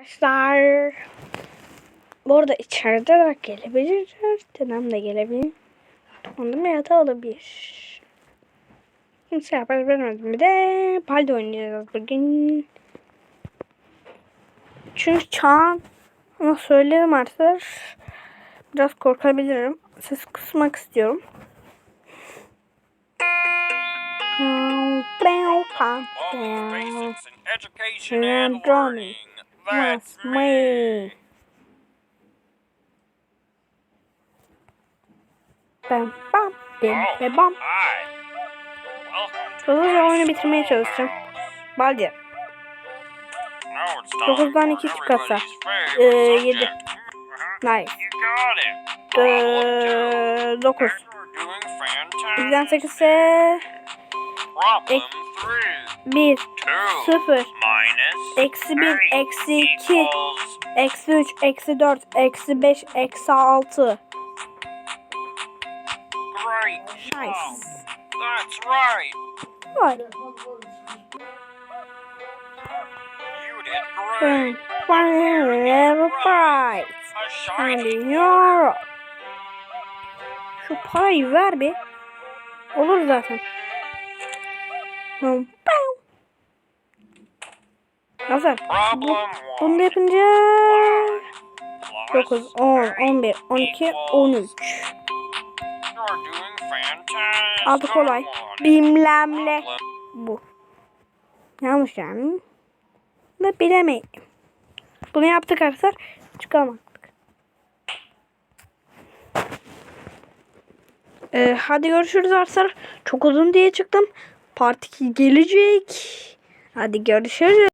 Arkadaşlar. Bu arada içeride de gelebilirler. Denem de gelebilir. Onda mı yatağı olabilir. Kimse yapar bilmedim. Bir de palde oynayacağız bugün. Çünkü Çağan ama söylerim artık. Biraz korkabilirim. Ses kısmak istiyorum. And drawing. That's me. Bam bam Oh, ve bam. Welcome to Hızlıca oyunu bitirmeye çalışacağım. Baldi. Now it's time Dokuzdan for iki çıkarsa. everybody's Ee, favorite yedi. subject. Nice. Two. 9. And we're doing fantastic. Bizden 8 ise. 1, Two 0, minus eksi 1, eight eksi 2, equals eksi 3, eksi 4, eksi 5, eksi 6. great job. Nice. That's right. You did great. And. Şu parayı ver bir. Olur zaten. Hazır. Bu, bunu yapınca Plus 9, 10, 11, 12, 13. You're doing fantastic. Altı kolay. Bilmemle. Bu. Yanlış yani. Da bilemeyiz. Bunu yaptık arkadaşlar. Çıkamadık. Ee, hadi görüşürüz arkadaşlar. Çok uzun diye çıktım. Part 2 gelecek. Hadi görüşürüz.